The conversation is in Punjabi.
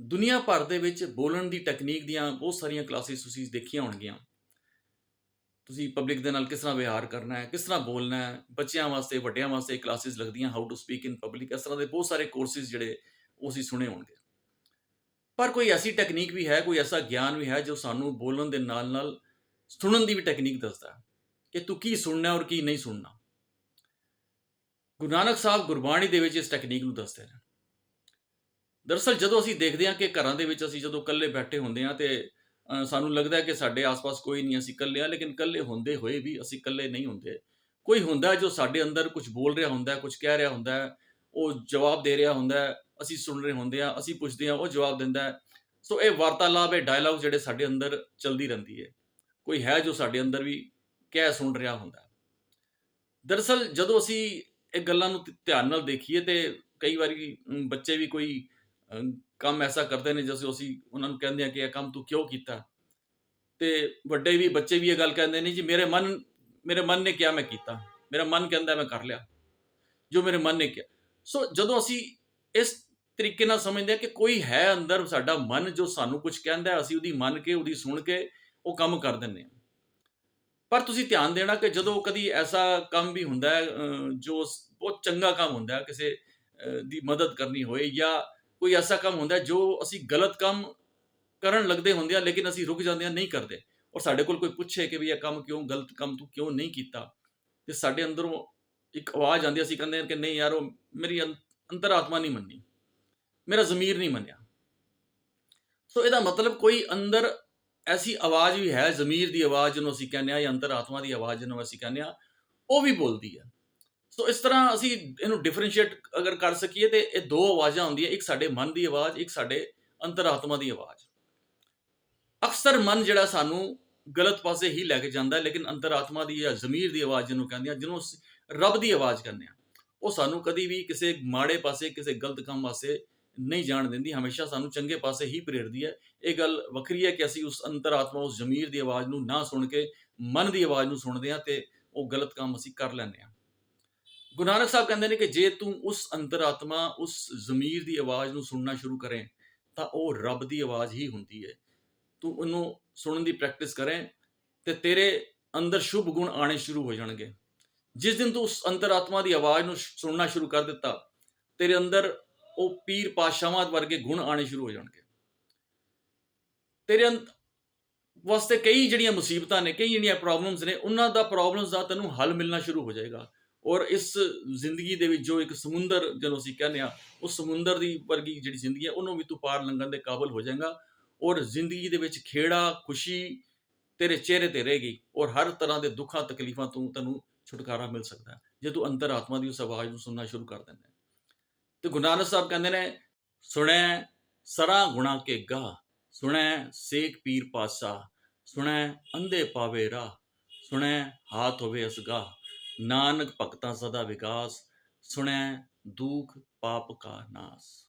ਦੁਨੀਆ ਭਰ ਦੇ ਵਿੱਚ ਬੋਲਣ ਦੀ ਟੈਕਨੀਕ ਦੀਆਂ ਬਹੁਤ ਸਾਰੀਆਂ ਕਲਾਸਿਸ ਤੁਸੀਂ ਦੇਖੀਆਂ ਹੋਣਗੀਆਂ। ਤੁਸੀਂ ਪਬਲਿਕ ਦੇ ਨਾਲ ਕਿਸ ਤਰ੍ਹਾਂ ਵਿਹਾਰ ਕਰਨਾ ਹੈ, ਕਿਸ ਤਰ੍ਹਾਂ ਬੋਲਣਾ ਹੈ, ਬੱਚਿਆਂ ਵਾਸਤੇ, ਵੱਡਿਆਂ ਵਾਸਤੇ ਕਲਾਸਿਸ ਲੱਗਦੀਆਂ how to speak in public ਇਸ ਤਰ੍ਹਾਂ ਦੇ ਬਹੁਤ ਸਾਰੇ ਕੋਰਸਿਸ ਜਿਹੜੇ ਉਹ ਅਸੀਂ ਸੁਣੇ ਹੋਣਗੇ। ਪਰ ਕੋਈ ਐਸੀ ਟੈਕਨੀਕ ਵੀ ਹੈ, ਕੋਈ ਐਸਾ ਗਿਆਨ ਵੀ ਹੈ ਜੋ ਸਾਨੂੰ ਬੋਲਣ ਦੇ ਨਾਲ ਨਾਲ ਸੁਣਨ ਦੀ ਵੀ ਟੈਕਨੀਕ ਦੱਸਦਾ ਹੈ ਕਿ ਤੂੰ ਕੀ ਸੁਣਨਾ ਔਰ ਕੀ ਨਹੀਂ ਸੁਣਨਾ। ਗੁਰੂ ਨਾਨਕ ਸਾਹਿਬ ਗੁਰਬਾਣੀ ਦੇ ਵਿੱਚ ਇਸ ਟੈਕਨੀਕ ਨੂੰ ਦੱਸਦੇ ਨੇ। ਦਰਅਸਲ ਜਦੋਂ ਅਸੀਂ ਦੇਖਦੇ ਹਾਂ ਕਿ ਘਰਾਂ ਦੇ ਵਿੱਚ ਅਸੀਂ ਜਦੋਂ ਇਕੱਲੇ ਬੈਠੇ ਹੁੰਦੇ ਹਾਂ ਤੇ ਸਾਨੂੰ ਲੱਗਦਾ ਹੈ ਕਿ ਸਾਡੇ ਆਸ-ਪਾਸ ਕੋਈ ਨਹੀਂ, ਅਸੀਂ ਇਕੱਲੇ ਹਾਂ, ਲੇਕਿਨ ਇਕੱਲੇ ਹੁੰਦੇ ਹੋਏ ਵੀ ਅਸੀਂ ਇਕੱਲੇ ਨਹੀਂ ਹੁੰਦੇ। ਕੋਈ ਹੁੰਦਾ ਜੋ ਸਾਡੇ ਅੰਦਰ ਕੁਝ ਬੋਲ ਰਿਹਾ ਹੁੰਦਾ ਹੈ, ਕੁਝ ਕਹਿ ਰਿਹਾ ਹੁੰਦਾ ਹੈ, ਉਹ ਜਵਾਬ ਦੇ ਰਿਹਾ ਹੁੰਦਾ ਹੈ, ਅਸੀਂ ਸੁਣ ਰਹੇ ਹੁੰਦੇ ਹਾਂ, ਅਸੀਂ ਪੁੱਛਦੇ ਹਾਂ, ਉਹ ਜਵਾਬ ਦਿੰਦਾ ਹੈ। ਸੋ ਇਹ ਵਾਰਤਾਲਾਪ, ਇਹ ਡਾਇਲੌਗ ਜਿਹੜੇ ਸਾਡੇ ਅੰਦਰ ਚਲਦੀ ਰਹਿੰਦੀ ਹੈ। ਕੋਈ ਹੈ ਜੋ ਸਾਡੇ ਅੰਦਰ ਵੀ ਕਹਿ ਸੁਣ ਰਿਹਾ ਹੁੰਦਾ ਹੈ। ਦਰਅਸਲ ਜਦੋਂ ਅਸੀਂ ਇਹ ਗੱਲਾਂ ਨੂੰ ਧਿਆਨ ਨਾਲ ਦੇਖੀਏ ਤੇ ਕਈ ਵਾਰੀ ਬੱਚੇ ਵੀ ਕੋਈ ਕੰਮ ਐਸਾ ਕਰਦੇ ਨੇ ਜਿਵੇਂ ਅਸੀਂ ਉਹਨਾਂ ਨੂੰ ਕਹਿੰਦੇ ਆ ਕਿ ਇਹ ਕੰਮ ਤੂੰ ਕਿਉਂ ਕੀਤਾ? ਤੇ ਵੱਡੇ ਵੀ, ਬੱਚੇ ਵੀ ਇਹ ਗੱਲ ਕਹਿੰਦੇ ਨੇ ਜੀ, ਮੇਰੇ ਮਨ ਮੇਰੇ ਮਨ ਨੇ ਕਿਹਾ ਮੈਂ ਕੀਤਾ। ਮੇਰਾ ਮਨ ਕਹਿੰਦਾ ਮੈਂ ਕਰ ਲਿਆ। ਜੋ ਮੇਰੇ ਮਨ ਨੇ ਕਿਹਾ। ਸੋ ਜਦੋਂ ਅਸੀਂ ਇਸ ਤਰੀਕੇ ਨਾਲ ਸਮਝਦੇ ਆ ਕਿ ਕੋਈ ਹੈ ਅੰਦਰ, ਸਾਡਾ ਮਨ ਜੋ ਸਾਨੂੰ ਕੁਝ ਕਹਿੰਦਾ, ਅਸੀਂ ਉਹਦੀ ਮੰਨ ਕੇ, ਉਹਦੀ ਸੁਣ ਕੇ ਉਹ ਕੰਮ ਕਰ ਦਿੰਦੇ ਆ ਪਰ ਤੁਸੀਂ ਧਿਆਨ ਦੇਣਾ ਕਿ ਜਦੋਂ ਕਦੀ ਐਸਾ ਕੰਮ ਵੀ ਹੁੰਦਾ ਹੈ ਜੋ ਬਹੁਤ ਚੰਗਾ ਕੰਮ ਹੁੰਦਾ ਹੈ, ਕਿਸੇ ਦੀ ਮਦਦ ਕਰਨੀ ਹੋਏ ਜਾਂ ਕੋਈ ਐਸਾ ਕੰਮ ਹੁੰਦਾ ਜੋ ਅਸੀਂ ਗਲਤ ਕੰਮ ਕਰਨ ਲੱਗਦੇ ਹੁੰਦੇ ਆ ਲੇਕਿਨ ਅਸੀਂ ਰੁਕ ਜਾਂਦੇ ਆ ਨਹੀਂ ਕਰਦੇ। ਔਰ ਸਾਡੇ ਕੋਲ ਕੋਈ ਪੁੱਛੇ ਕਿ ਵੀ ਇਹ ਕੰਮ ਕਿਉਂ ਗਲਤ ਕੰਮ ਤੂੰ ਕਿਉਂ ਨਹੀਂ ਕੀਤਾ? ਤੇ ਸਾਡੇ ਅੰਦਰੋਂ ਇੱਕ ਆਵਾਜ਼ ਆਉਂਦੀ ਅਸੀਂ ਕਹਿੰਦੇ ਕਿ ਨਹੀਂ ਯਾਰ, ਉਹ ਮੇਰੀ ਅੰ- ਅੰਤਰਾਤਮਾ ਨਹੀਂ ਮੰਨੀ। ਮੇਰਾ ਜ਼ਮੀਰ ਨਹੀਂ ਮੰਨਿਆ। ਸੋ ਇਹਦਾ ਮਤਲਬ ਕੋਈ ਅੰਦਰ ਐਸੀ ਆਵਾਜ਼ ਵੀ ਹੈ, ਜ਼ਮੀਰ ਦੀ ਆਵਾਜ਼ ਜਿਹਨੂੰ ਅਸੀਂ ਕਹਿੰਦੇ ਆ ਜਾਂ ਅੰਤਰਾਤਮਾ ਦੀ ਆਵਾਜ਼ ਜਿਹਨੂੰ ਅਸੀਂ ਕਹਿੰਦੇ ਆ ਉਹ ਵੀ ਬੋਲਦੀ ਹੈ। ਸੋ ਇਸ ਤਰ੍ਹਾਂ ਅਸੀਂ ਇਹਨੂੰ ਡਿਫਰੈਂਸ਼ੀਏਟ ਅਗਰ ਕਰ ਸਕੀਏ ਤੇ ਇਹ ਦੋ ਆਵਾਜ਼ਾਂ ਹੁੰਦੀਆਂ, ਇੱਕ ਸਾਡੇ ਮਨ ਦੀ ਆਵਾਜ਼, ਇੱਕ ਸਾਡੇ ਅੰਤਰਾਤਮਾ ਦੀ ਆਵਾਜ਼। ਅਕਸਰ ਮਨ ਜਿਹੜਾ ਸਾਨੂੰ ਗਲਤ ਪਾਸੇ ਹੀ ਲੈ ਕੇ ਜਾਂਦਾ ਹੈ, ਲੇਕਿਨ ਅੰਤਰਾਤਮਾ ਦੀ ਜਾਂ ਜ਼ਮੀਰ ਦੀ ਆਵਾਜ਼ ਜਿਹਨੂੰ ਕਹਿੰਦੇ ਆ ਜਿਹਨੂੰ ਰੱਬ ਦੀ ਆਵਾਜ਼ ਕਹਿੰਦੇ ਆ ਉਹ ਸਾਨੂੰ ਕਦੀ ਵੀ ਕਿਸੇ ਮਾੜੇ ਪਾਸੇ, ਕਿਸੇ ਗਲਤ ਕੰਮ ਵਾਸਤੇ ਨਹੀਂ ਜਾਣ ਦਿੰਦੀ, ਹਮੇਸ਼ਾ ਸਾਨੂੰ ਚੰਗੇ ਪਾਸੇ ਹੀ ਪ੍ਰੇਰਦੀ ਹੈ। ਇਹ ਗੱਲ ਵੱਖਰੀ ਹੈ ਕਿ ਅਸੀਂ ਉਸ ਅੰਤਰਾਤਮਾ, ਉਸ ਜ਼ਮੀਰ ਦੀ ਆਵਾਜ਼ ਨੂੰ ਨਾ ਸੁਣ ਕੇ ਮਨ ਦੀ ਆਵਾਜ਼ ਨੂੰ ਸੁਣਦੇ ਹਾਂ ਤੇ ਉਹ ਗਲਤ ਕੰਮ ਅਸੀਂ ਕਰ ਲੈਂਦੇ ਹਾਂ। ਗੁਰੂ ਨਾਨਕ ਸਾਹਿਬ ਕਹਿੰਦੇ ਨੇ ਕਿ ਜੇ ਤੂੰ ਉਸ ਅੰਤਰਾਤਮਾ ਉਸ ਜ਼ਮੀਰ ਦੀ ਆਵਾਜ਼ ਨੂੰ ਸੁਣਨਾ ਸ਼ੁਰੂ ਕਰੇ, ਤਾਂ ਉਹ ਰੱਬ ਦੀ ਆਵਾਜ਼ ਹੀ ਹੁੰਦੀ ਹੈ। ਤੂੰ ਉਹਨੂੰ ਸੁਣਨ ਦੀ ਪ੍ਰੈਕਟਿਸ ਕਰੇ ਤੇ ਤੇਰੇ ਅੰਦਰ ਸ਼ੁਭ ਗੁਣ ਆਣੇ ਸ਼ੁਰੂ ਹੋ ਜਾਣਗੇ। ਜਿਸ ਦਿਨ ਤੂੰ ਉਸ ਅੰਤਰਾਤਮਾ ਦੀ ਆਵਾਜ਼ ਨੂੰ ਸੁਣਨਾ ਸ਼ੁਰੂ ਕਰ ਦਿੱਤਾ, ਤੇਰੇ ਅੰਦਰ ਉਹ ਪੀਰ ਪਾਸ਼ਾਵਾਂ ਵਰਗੇ ਗੁਣ ਆਣੇ ਸ਼ੁਰੂ ਹੋ ਜਾਣਗੇ। ਤੇਰੇ ਅੰਦ- ਵਾਸਤੇ ਕਈ ਜਿਹੜੀਆਂ ਮੁਸੀਬਤਾਂ ਨੇ, ਕਈ ਜਿਹੜੀਆਂ ਪ੍ਰੋਬਲਮਸ ਨੇ, ਉਹਨਾਂ ਦਾ ਪ੍ਰੋਬਲਮਸ ਦਾ ਤੈਨੂੰ ਹੱਲ ਮਿਲਣਾ ਸ਼ੁਰੂ ਹੋ ਜਾਏਗਾ। ਔਰ ਇਸ ਜ਼ਿੰਦਗੀ ਦੇ ਵਿੱਚ ਜੋ ਇੱਕ ਸਮੁੰਦਰ ਜਦੋਂ ਅਸੀਂ ਕਹਿੰਦੇ ਆ ਉਸ ਸਮੁੰਦਰ ਦੀ ਵਰਗੀ ਜਿਹੜੀ ਜ਼ਿੰਦਗੀ ਹੈ, ਉਹਨੂੰ ਵੀ ਤੂੰ ਪਾਰ ਲੰਘਣ ਦੇ ਕਾਬਿਲ ਹੋ ਜਾਏਗਾ ਔਰ ਜ਼ਿੰਦਗੀ ਦੇ ਵਿੱਚ ਖੇੜਾ, ਖੁਸ਼ੀ ਤੇਰੇ ਚਿਹਰੇ ਤੇ ਰਹੇਗੀ ਔਰ ਹਰ ਤਰ੍ਹਾਂ ਦੇ ਦੁੱਖਾਂ, ਤਕਲੀਫਾਂ ਤੋਂ ਤੈਨੂੰ ਛੁਟਕਾਰਾ ਮਿਲ ਸਕਦਾ ਹੈ ਜੇ ਤੂੰ ਅੰਤਰਾਤਮਾ ਦੀ ਉਸ ਆਵਾਜ਼ ਨੂੰ ਸੁਣਨਾ ਸ਼ੁਰੂ ਕਰ ਦਿੰਦਾ ਹੈ। ਤੇ ਗੁਰੂ ਨਾਨਕ ਸਾਹਿਬ ਕਹਿੰਦੇ ਨੇ, ਸੁਣੈ ਸਰਾ ਗੁਣਾ ਕੇ ਗਾ, ਸੁਣੈ ਸੇਖ ਪੀਰ ਪਾਸਾ ਸੁਣੈ ਅੰਧੇ ਪਾਵੇ ਰਾਹ, ਸੁਣੈ ਹਾਥ ਹੋਵੇ ਅਸਗਾ ਨਾਨਕ ਭਗਤਾਂ ਸਦਾ ਵਿਕਾਸ ਸੁਣੈ ਦੂਖ ਪਾਪ ਕਾ ਨਾਸ।